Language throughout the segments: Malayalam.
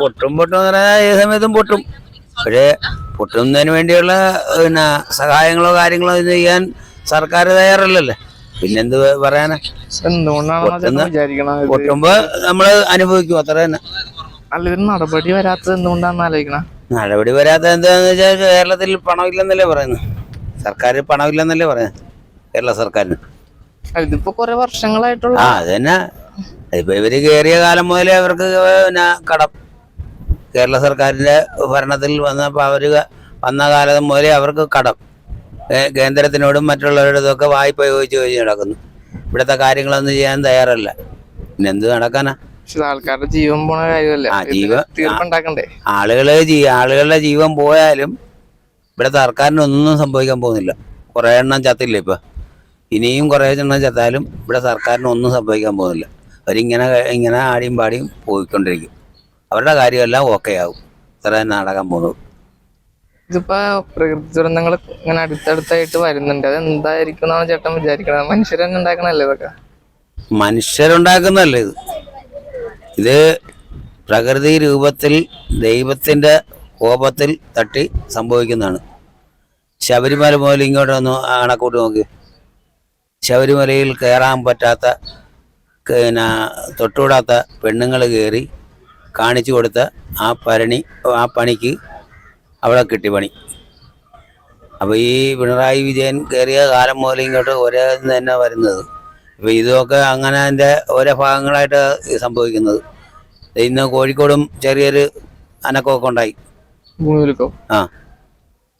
പൊട്ടും പൊട്ടും എന്ന് പറഞ്ഞാൽ ഏത് സമയത്തും പൊട്ടും. പക്ഷേ പൊട്ടുന്നതിന് വേണ്ടിയുള്ള പിന്നെ സഹായങ്ങളോ കാര്യങ്ങളോ ഇത് ചെയ്യാൻ സർക്കാർ തയ്യാറല്ലല്ലേ? പിന്നെന്ത് പറയാനാ? എന്തുകൊണ്ടാണ്? പൊട്ടുമ്പോ നമ്മൾ അനുഭവിക്കും അത്ര തന്നെ. അല്ല ഇതിന് നടപടി വരാത്തത് എന്തുകൊണ്ടാന്ന് ആലോചിക്കണം? നടപടി വരാത്ത എന്താന്ന് വെച്ചാൽ കേരളത്തിൽ പണമില്ലെന്നല്ലേ പറയുന്നത്. സർക്കാർ പണമില്ലെന്നല്ലേ പറയുന്നത് കേരള സർക്കാരിന്. ഇതിപ്പോ കുറെ വർഷങ്ങളായിട്ടുള്ള ആ അത് തന്നെ. ഇപ്പൊ ഇവർ കേറിയ കാലം മുതലേ അവർക്ക് പിന്നെ കടം കേരള സർക്കാരിന്റെ ഭരണത്തിൽ വന്നപ്പോൾ അവർ വന്ന കാലം മുതലേ അവർക്ക് കടം. കേന്ദ്രത്തിനോടും മറ്റുള്ളവരുടെ ഒക്കെ വായ്പ ചോദിച്ച് ചോദിച്ച് നടക്കുന്നു. ഇവിടുത്തെ കാര്യങ്ങളൊന്നും ചെയ്യാൻ തയ്യാറല്ല. പിന്നെ എന്ത് നടക്കാനാ? ആൾക്കാരുടെ ജീവൻ പോണ കാര്യമല്ലേ? ആ, ഇതിന് ജീവൻ- തീർപ്പുണ്ടാക്കണ്ടേ ആളുകൾ ആളുകളുടെ ജീവൻ പോയാലും ഇവിടെ സർക്കാരിനൊന്നും സംഭവിക്കാൻ പോകുന്നില്ല. കുറേ എണ്ണം ചത്തില്ല ഇപ്പൊ? ഇനിയും കുറേ എണ്ണം ചത്താലും ഇവിടെ സർക്കാരിന് ഒന്നും സംഭവിക്കാൻ പോകുന്നില്ല. അവരിങ്ങനെ ഇങ്ങനെ ആടിയും പാടിയും പോയിക്കൊണ്ടിരിക്കും. അവരുടെ കാര്യമെല്ലാം ഓക്കെ ആവും ഇത്ര നടക്കാൻ പോകുന്നത്. ഇതിപ്പോ പ്രകൃതി ദുരന്തങ്ങൾ ഇങ്ങനെ അടുത്തടുത്തായിട്ട് വരുന്നുണ്ട്. അത് എന്തായിരിക്കും എന്നാണ് ചേട്ടൻ വിചാരിക്കണത്? മനുഷ്യർ തന്നെ ഉണ്ടാക്കണല്ലേ ഇതൊക്കെ? മനുഷ്യരുണ്ടാക്കുന്നല്ലേ ഇത്? ഇത് പ്രകൃതി രൂപത്തിൽ ദൈവത്തിന്റെ കോപത്തിൽ തട്ടി സംഭവിക്കുന്നതാണ്. ശബരിമല മുതൽ ഇങ്ങോട്ട് ഒന്ന് അണക്കൂട്ട് നോക്കി. ശബരിമലയിൽ കയറാൻ പറ്റാത്ത പിന്നെ തൊട്ടുകൂടാത്ത പെണ്ണുങ്ങൾ കയറി കാണിച്ചു കൊടുത്ത ആ പരണി ആ പണിക്ക് അവിടെ കിട്ടി പണി. അപ്പോൾ ഈ പിണറായി വിജയൻ കയറിയ കാലം മുതൽ ഇങ്ങോട്ട് ഒരേ തന്നെ വരുന്നത്. അപ്പോൾ ഇതൊക്കെ അങ്ങനെ അതിന്റെ ഓരോ ഭാഗങ്ങളായിട്ട് സംഭവിക്കുന്നത്. ഇന്ന് കോഴിക്കോടും ചെറിയൊരു അനക്കമൊക്കെ ഉണ്ടായി. ഭൂമികുലുക്കം ആ.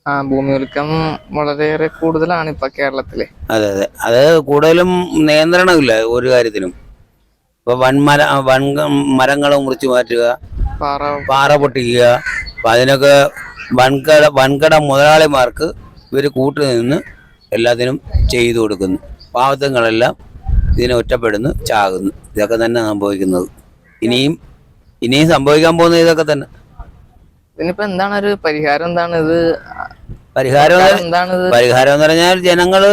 ആ ഭൂമികുലുക്കം വളരെയേറെ കൂടുതലാണ് ഇപ്പൊ കേരളത്തിൽ. അതെ അതെ. അത് കൂടുതലും നിയന്ത്രണമില്ല ഒരു കാര്യത്തിനും. ഇപ്പോൾ വൻമര വൻ മരങ്ങൾ മുറിച്ചു മാറ്റുക. പാറ. പാറ പൊട്ടിക്കുക. അപ്പൊ അതിനൊക്കെ വൻകട വൻകട മുതലാളിമാർക്ക് ഇവർ കൂട്ടു നിന്ന് എല്ലാത്തിനും ചെയ്തു കൊടുക്കുന്നു. പാവത്തങ്ങളെല്ലാം ഇതിനെ ഒറ്റപ്പെടുന്നു ചാകുന്നു. ഇതൊക്കെ തന്നെ സംഭവിക്കുന്നത്. ഇനിയും ഇനിയും സംഭവിക്കാൻ പോകുന്ന ഇതൊക്കെ തന്നെ. ഇതിനിപ്പോ എന്താണ് ഒരു പരിഹാരം എന്താണ് ഇത് പരിഹാരം എന്താണ് പരിഹാരം എന്ന് പറഞ്ഞാൽ ജനങ്ങൾ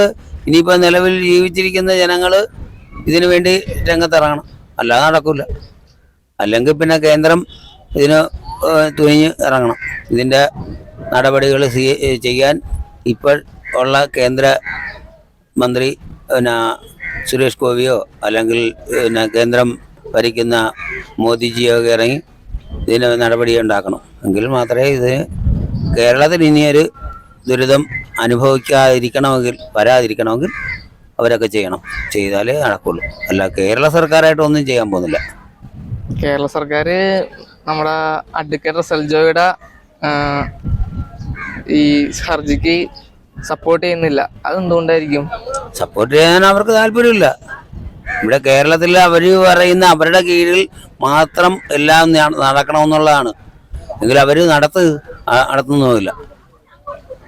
ഇനിയിപ്പോ നിലവിൽ ജീവിച്ചിരിക്കുന്ന ജനങ്ങൾ ഇതിനു വേണ്ടി രംഗത്തിറങ്ങണം. അല്ലാതെ നടക്കില്ല അല്ലെങ്കിൽ പിന്നെ കേന്ദ്രം ഇതിന് തുനിഞ്ഞ് ഇറങ്ങണം. ഇതിന്റെ നടപടികൾ ചെയ്യാൻ ഇപ്പോൾ ഉള്ള കേന്ദ്ര മന്ത്രി പിന്നെ സുരേഷ് ഗോപിയോ അല്ലെങ്കിൽ പിന്നെ കേന്ദ്രം ഭരിക്കുന്ന മോദിജിയോ ഒക്കെ ഇറങ്ങി ഇതിന് നടപടി ഉണ്ടാക്കണം. എങ്കിൽ മാത്രമേ ഇത് കേരളത്തിൽ ഇനിയൊരു ദുരിതം അനുഭവിക്കാതിരിക്കണമെങ്കിൽ വരാതിരിക്കണമെങ്കിൽ അവരൊക്കെ ചെയ്യണം. ചെയ്താലേ നടക്കുള്ളൂ. അല്ല കേരള സർക്കാരായിട്ട് ഒന്നും ചെയ്യാൻ പോകുന്നില്ല. കേരള സർക്കാർ നമ്മുടെ അഡ്വക്കേറ്റ് സെൽജോയുടെ ഈ ഹർജിക്ക് സപ്പോർട്ട് ചെയ്യുന്നില്ല. അതെന്തുകൊണ്ടായിരിക്കും? സപ്പോർട്ട് ചെയ്യാൻ അവർക്ക് താല്പര്യമില്ല. ഇവിടെ കേരളത്തിൽ അവർ പറയുന്ന അവരുടെ കീഴിൽ മാത്രം എല്ലാം നടക്കണമെന്നുള്ളതാണ്. എങ്കിൽ അവർ നടത്ത് നടത്തുന്നില്ല നടത്തുന്നുമില്ല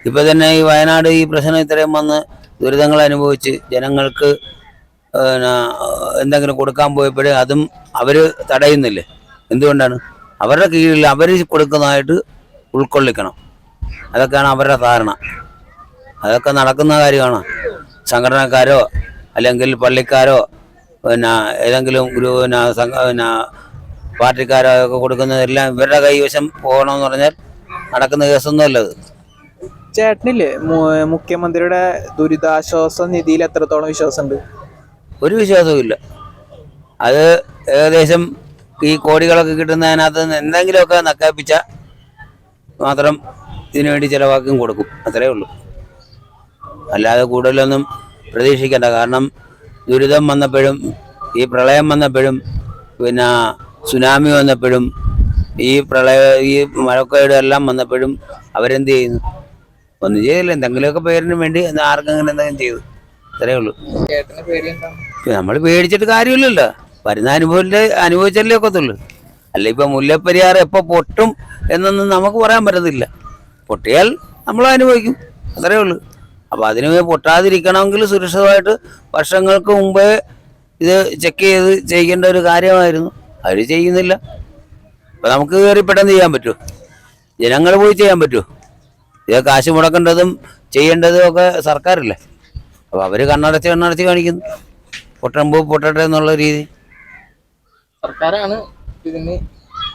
ഇപ്പം തന്നെ ഈ വയനാട് ഈ പ്രശ്നം ഇത്രയും വന്ന് ദുരിതങ്ങൾ അനുഭവിച്ച് ജനങ്ങൾക്ക് എന്തെങ്കിലും കൊടുക്കാൻ പോയപ്പോഴേ അതും അവർ തടയുന്നില്ലേ? എന്തുകൊണ്ടാണ്? അവരുടെ കീഴിൽ അവർ കൊടുക്കുന്നതായിട്ട് ഉൾക്കൊള്ളിക്കണം. അതൊക്കെയാണ് അവരുടെ ധാരണ. അതൊക്കെ നടക്കുന്ന കാര്യമാണ്. സംഘടനക്കാരോ അല്ലെങ്കിൽ പള്ളിക്കാരോ പിന്നെ ഏതെങ്കിലും സംഘ പിന്നെ പാർട്ടിക്കാരോ ഒക്കെ കൊടുക്കുന്നതെല്ലാം ഇവരുടെ കൈവശം പോകണമെന്ന് പറഞ്ഞാൽ നടക്കുന്ന കേസൊന്നുമല്ല അത്. ചേട്ടനില്ലേ? മുഖ്യമന്ത്രിയുടെ ദുരിതാശ്വാസ നിധിയിൽ എത്രത്തോളം വിശ്വാസമുണ്ട്? ഒരു വിശ്വാസവും ഇല്ല. അത് ഏകദേശം ഈ കോടികളൊക്കെ കിട്ടുന്നതിനകത്ത് നിന്ന് എന്തെങ്കിലുമൊക്കെ നക്കാപ്പിച്ച മാത്രം ഇതിനു വേണ്ടി ചിലവാക്കും കൊടുക്കും. അത്രേ ഉള്ളൂ. അല്ലാതെ കൂടുതലൊന്നും പ്രതീക്ഷിക്കേണ്ട. കാരണം ദുരിതം വന്നപ്പോഴും ഈ പ്രളയം വന്നപ്പോഴും പിന്നെ സുനാമി വന്നപ്പോഴും ഈ പ്രളയ ഈ മഴക്കയുടെ എല്ലാം വന്നപ്പോഴും അവരെന്ത് ചെയ്യുന്നു? ഒന്നും ചെയ്തില്ല എന്തെങ്കിലുമൊക്കെ പേരിന് വേണ്ടി ആർക്കെങ്കിലും എന്തെങ്കിലും ചെയ്തു. അത്രേ ഉള്ളൂ. നമ്മൾ പേടിച്ചിട്ട് കാര്യമില്ലല്ലോ. വരുന്ന അനുഭവത്തിൽ അനുഭവിച്ചല്ലേ ഒക്കത്തുള്ളൂ. അല്ല ഇപ്പൊ മുല്ലപ്പെരിയാർ എപ്പോ പൊട്ടും എന്നൊന്നും നമുക്ക് പറയാൻ പറ്റത്തില്ല. പൊട്ടിയാൽ നമ്മൾ അനുഭവിക്കും. അത്രേ ഉള്ളൂ. അപ്പൊ അതിന് പൊട്ടാതിരിക്കണമെങ്കിൽ സുരക്ഷിതമായിട്ട് വർഷങ്ങൾക്ക് മുമ്പേ ഇത് ചെക്ക് ചെയ്ത് ചെയ്യേണ്ട ഒരു കാര്യമായിരുന്നു. അവർ ചെയ്യുന്നില്ല. അപ്പൊ നമുക്ക് കയറി പെട്ടെന്ന് ചെയ്യാൻ പറ്റുമോ? ജനങ്ങൾ പോയി ചെയ്യാൻ പറ്റുമോ? ഇത് കാശ് മുടക്കേണ്ടതും ചെയ്യേണ്ടതും ഒക്കെ സർക്കാരല്ലേ? അപ്പൊ അവർ കണ്ണടച്ച് കണ്ണടച്ച് കാണിക്കുന്നു. പൊട്ടുമ്പോൾ പൊട്ടട്ടെ എന്നുള്ള രീതി. സർക്കാരാണ് ഇതിന്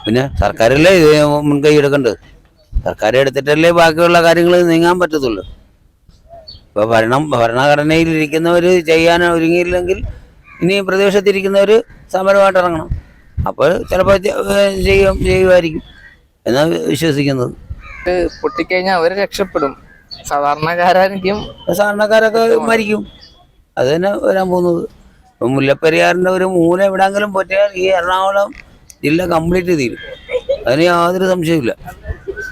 പിന്നെ സർക്കാരല്ലേ ഇത് മുൻകൈ എടുക്കേണ്ടത്? സർക്കാർ എടുത്തിട്ടല്ലേ ബാക്കിയുള്ള കാര്യങ്ങൾ നീങ്ങാൻ പറ്റത്തുള്ളൂ. ഇപ്പോൾ ഭരണം ഭരണഘടനയിൽ ഇരിക്കുന്നവർ ചെയ്യാൻ ഒരുങ്ങിയില്ലെങ്കിൽ ഇനി പ്രദേശത്തിരിക്കുന്നവർ സമരമായിട്ട് ഇറങ്ങണം അപ്പോൾ ചിലപ്പോൾ ചെയ്യും ചെയ്യുമായിരിക്കും. എന്നാണ് വിശ്വസിക്കുന്നത്? ഇത് പൊട്ടിക്കഴിഞ്ഞാൽ അവർ രക്ഷപ്പെടും. സാധാരണക്കാരായിരിക്കും. സാധാരണക്കാരൊക്കെ മരിക്കും. അത് തന്നെ വരാൻ പോകുന്നത്. മുല്ലപ്പെരിയാറിന്റെ ഒരു മൂല എവിടെങ്കിലും പൊറ്റിയാൽ ഈ എറണാകുളം ജില്ല കംപ്ലീറ്റ് തീരും. അതിന് യാതൊരു സംശയമില്ല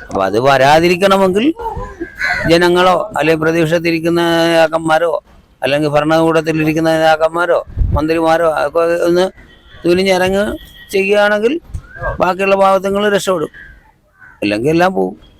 അപ്പൊ അത് വരാതിരിക്കണമെങ്കിൽ ജനങ്ങളോ അല്ലെങ്കിൽ പ്രതീക്ഷത്തിരിക്കുന്ന നേതാക്കന്മാരോ അല്ലെങ്കിൽ ഭരണകൂടത്തിലിരിക്കുന്ന നേതാക്കന്മാരോ മന്ത്രിമാരോ ഒക്കെ ഒന്ന് തുനിഞ്ഞിറങ്ങ് ചെയ്യുകയാണെങ്കിൽ ബാക്കിയുള്ള ഭാഗത്തുങ്ങൾ രക്ഷപ്പെടും. അല്ലെങ്കിൽ എല്ലാം പോകും